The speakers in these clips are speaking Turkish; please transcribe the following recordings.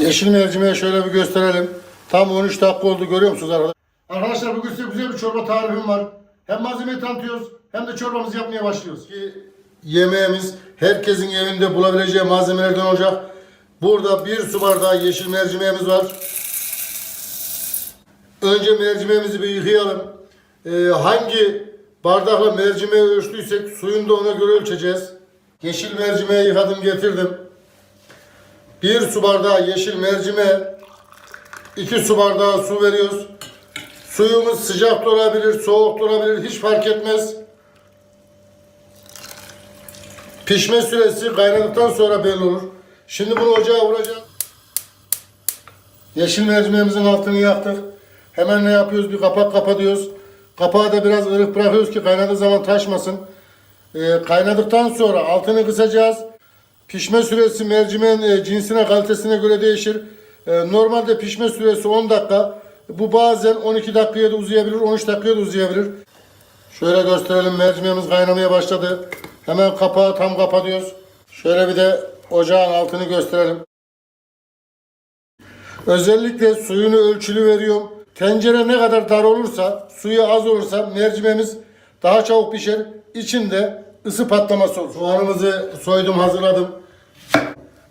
Yeşil mercimeği şöyle bir gösterelim. Tam 13 dakika oldu görüyor musunuz arkadaşlar? Arkadaşlar bugün size güzel bir çorba tarifim var. Hem malzemeyi tanıtıyoruz hem de çorbamızı yapmaya başlıyoruz. Ki yemeğimiz herkesin evinde bulabileceği malzemelerden olacak. Burada bir su bardağı yeşil mercimeğimiz var. Önce mercimeğimizi bir yıkayalım. Ee, hangi bardakla mercimeği ölçtüysek suyunu da ona göre ölçeceğiz. Yeşil mercimeği yıkadım getirdim. Bir su bardağı yeşil mercimeğe iki su bardağı su veriyoruz. Suyumuz sıcak da olabilir, soğuk da olabilir, hiç fark etmez. Pişme süresi kaynadıktan sonra belli olur. Şimdi bunu ocağa vuracağız. Yeşil mercimeğimizin altını yaktık. Hemen ne yapıyoruz? Bir kapak kapatıyoruz. Kapağı da biraz ılık bırakıyoruz ki kaynadığı zaman taşmasın. Ee, kaynadıktan sonra altını kısacağız. Pişme süresi mercimeğin e, cinsine, kalitesine göre değişir. E, normalde pişme süresi 10 dakika. Bu bazen 12 dakikaya da uzayabilir, 13 dakikaya da uzayabilir. Şöyle gösterelim mercimeğimiz kaynamaya başladı. Hemen kapağı tam kapatıyoruz. Şöyle bir de ocağın altını gösterelim. Özellikle suyunu ölçülü veriyorum. Tencere ne kadar dar olursa, suyu az olursa mercimeğimiz daha çabuk pişer. İçinde ısı patlaması olur. Soğanımızı soydum, hazırladım.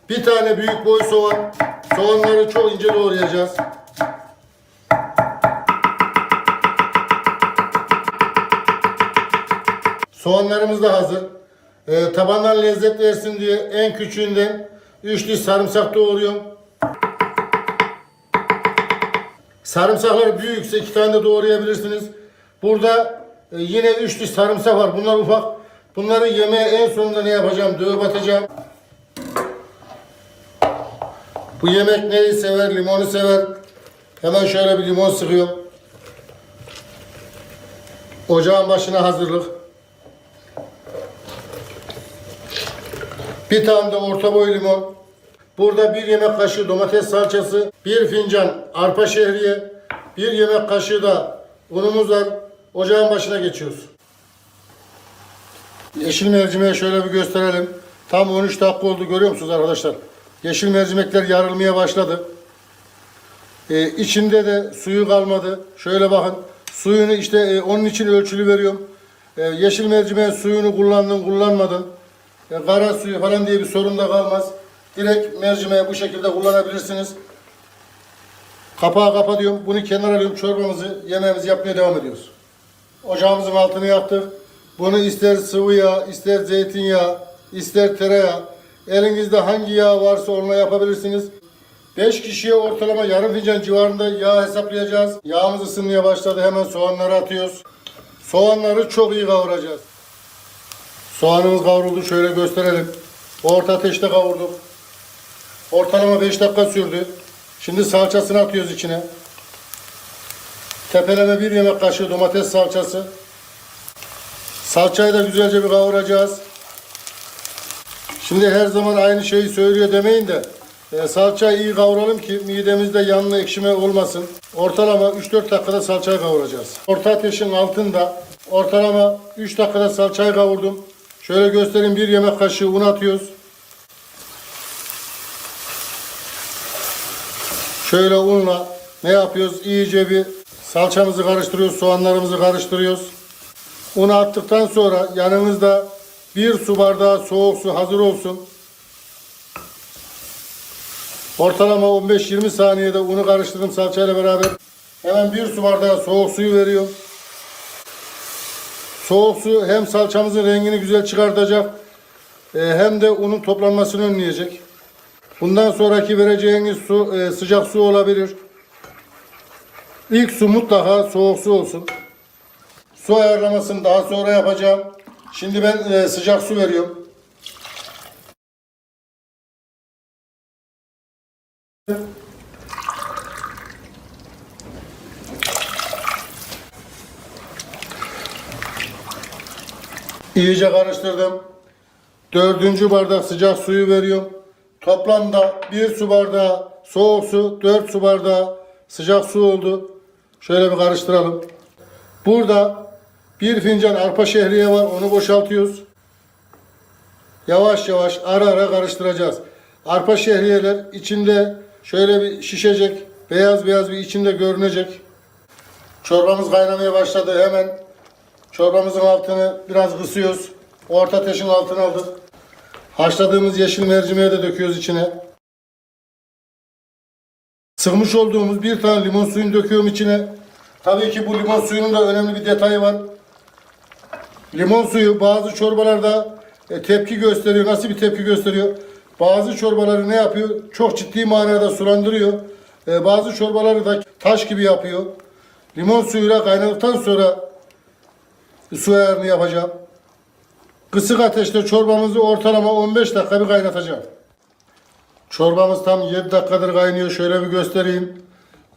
Bir tane büyük boy soğan. Soğanları çok ince doğrayacağız. Soğanlarımız da hazır. Ee, tabandan lezzet versin diye en küçüğünden 3 diş sarımsak doğruyorum. Sarımsaklar büyükse iki tane de doğrayabilirsiniz. Burada e, yine üç diş sarımsak var. Bunlar ufak. Bunları yemeğe en sonunda ne yapacağım? Dövüp atacağım. Bu yemek neyi sever? Limonu sever. Hemen şöyle bir limon sıkıyorum. Ocağın başına hazırlık. Bir tane de orta boy limon. Burada bir yemek kaşığı domates salçası, bir fincan arpa şehriye, bir yemek kaşığı da unumuz var. Ocağın başına geçiyoruz. Yeşil mercimeği şöyle bir gösterelim. Tam 13 dakika oldu görüyor musunuz arkadaşlar? Yeşil mercimekler yarılmaya başladı. Ee, içinde de suyu kalmadı. Şöyle bakın. Suyunu işte e, onun için ölçülü veriyorum. Ee, yeşil mercimeğin suyunu kullandın kullanmadın. E, kara suyu falan diye bir sorun da kalmaz. Direkt mercimeği bu şekilde kullanabilirsiniz. Kapağı kapatıyorum. Bunu kenara alıyorum. Çorbamızı, yemeğimizi yapmaya devam ediyoruz. Ocağımızın altını yaktık. Bunu ister sıvı yağ, ister zeytinyağı, ister tereyağı. Elinizde hangi yağ varsa onunla yapabilirsiniz. 5 kişiye ortalama yarım fincan civarında yağ hesaplayacağız. Yağımız ısınmaya başladı. Hemen soğanları atıyoruz. Soğanları çok iyi kavuracağız. Soğanımız kavruldu. Şöyle gösterelim. Orta ateşte kavurduk. Ortalama 5 dakika sürdü. Şimdi salçasını atıyoruz içine. Tepeleme bir yemek kaşığı domates salçası. Salçayı da güzelce bir kavuracağız. Şimdi her zaman aynı şeyi söylüyor demeyin de e, salçayı iyi kavuralım ki midemizde yanma ekşime olmasın. Ortalama 3-4 dakikada salçayı kavuracağız. Orta ateşin altında ortalama 3 dakikada salçayı kavurdum. Şöyle göstereyim bir yemek kaşığı un atıyoruz. Şöyle unla ne yapıyoruz? İyice bir salçamızı karıştırıyoruz, soğanlarımızı karıştırıyoruz. Unu attıktan sonra yanımızda bir su bardağı soğuk su hazır olsun. Ortalama 15-20 saniyede unu karıştırdım salçayla beraber. Hemen bir su bardağı soğuk suyu veriyorum. Soğuk su hem salçamızın rengini güzel çıkartacak e, hem de unun toplanmasını önleyecek. Bundan sonraki vereceğiniz su e, sıcak su olabilir. İlk su mutlaka soğuk su olsun. Su ayarlamasını daha sonra yapacağım. Şimdi ben e, sıcak su veriyorum. İyice karıştırdım. Dördüncü bardak sıcak suyu veriyorum. Toplamda bir su bardağı soğuk su, dört su bardağı sıcak su oldu. Şöyle bir karıştıralım. Burada bir fincan arpa şehriye var. Onu boşaltıyoruz. Yavaş yavaş ara ara karıştıracağız. Arpa şehriyeler içinde şöyle bir şişecek. Beyaz beyaz bir içinde görünecek. Çorbamız kaynamaya başladı. Hemen çorbamızın altını biraz kısıyoruz. Orta ateşin altına aldık. Haşladığımız yeşil mercimeği de döküyoruz içine. Sıkmış olduğumuz bir tane limon suyunu döküyorum içine. Tabii ki bu limon suyunun da önemli bir detayı var. Limon suyu bazı çorbalarda e, tepki gösteriyor. Nasıl bir tepki gösteriyor? Bazı çorbaları ne yapıyor? Çok ciddi manada sulandırıyor. E, bazı çorbaları da taş gibi yapıyor. Limon suyuyla kaynadıktan sonra su ayarını yapacağım. Kısık ateşte çorbamızı ortalama 15 dakika bir kaynatacağım. Çorbamız tam 7 dakikadır kaynıyor. Şöyle bir göstereyim.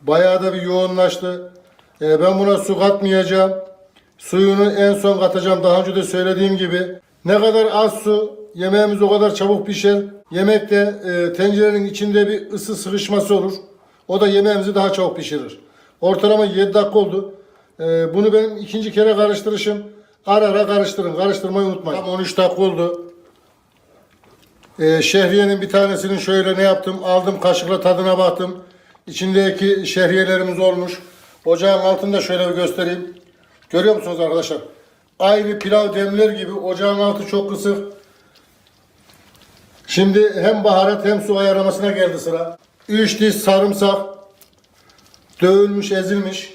Bayağı da bir yoğunlaştı. Ee, ben buna su katmayacağım. Suyunu en son katacağım. Daha önce de söylediğim gibi. Ne kadar az su yemeğimiz o kadar çabuk pişer. Yemekte e, tencerenin içinde bir ısı sıkışması olur. O da yemeğimizi daha çabuk pişirir. Ortalama 7 dakika oldu. Ee, bunu benim ikinci kere karıştırışım. Ara ara karıştırın. Karıştırmayı unutmayın. Tam 13 dakika oldu. Ee, şehriyenin bir tanesinin şöyle ne yaptım? Aldım kaşıkla tadına baktım. İçindeki şehriyelerimiz olmuş. Ocağın altında şöyle bir göstereyim. Görüyor musunuz arkadaşlar? Aynı pilav demler gibi ocağın altı çok kısık. Şimdi hem baharat hem su ayarlamasına geldi sıra. 3 diş sarımsak. Dövülmüş, ezilmiş.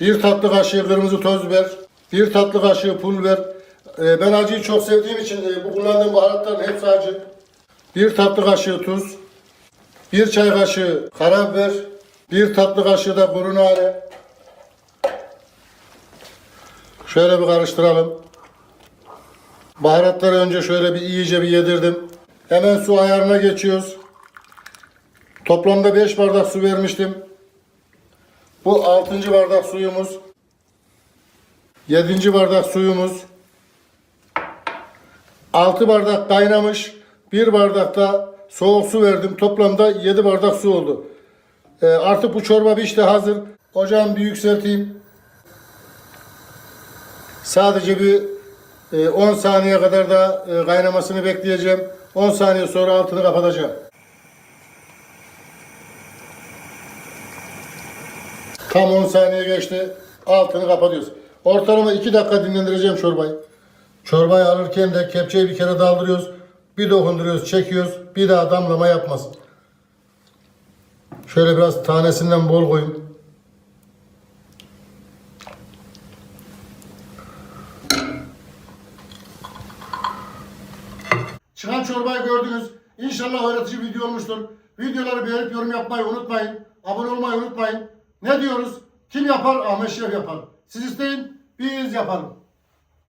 Bir tatlı kaşığı kırmızı toz biber. Bir tatlı kaşığı pul biber. Ee, ben acıyı çok sevdiğim için e, bu kullandığım baharatların hepsi acı. Bir tatlı kaşığı tuz. Bir çay kaşığı karabiber. Bir tatlı kaşığı da kuru nane. Şöyle bir karıştıralım. Baharatları önce şöyle bir iyice bir yedirdim. Hemen su ayarına geçiyoruz. Toplamda 5 bardak su vermiştim. Bu 6. bardak suyumuz. 7. bardak suyumuz. 6 bardak kaynamış. 1 bardak da soğuk su verdim. Toplamda 7 bardak su oldu. Ee, artık bu çorba işte hazır. Ocağımı bir yükselteyim. Sadece bir e, 10 saniye kadar da e, kaynamasını bekleyeceğim. 10 saniye sonra altını kapatacağım. Tam 10 saniye geçti. Altını kapatıyoruz. Ortalama 2 dakika dinlendireceğim çorbayı. Çorbayı alırken de kepçeyi bir kere daldırıyoruz. Bir dokunduruyoruz, çekiyoruz. Bir daha damlama yapmasın. Şöyle biraz tanesinden bol koyun. Çıkan çorbayı gördünüz. İnşallah öğretici video olmuştur. Videoları beğenip yorum yapmayı unutmayın. Abone olmayı unutmayın. Ne diyoruz? Kim yapar? Ahmet Şef yapar. Siz isteyin, biz yapalım.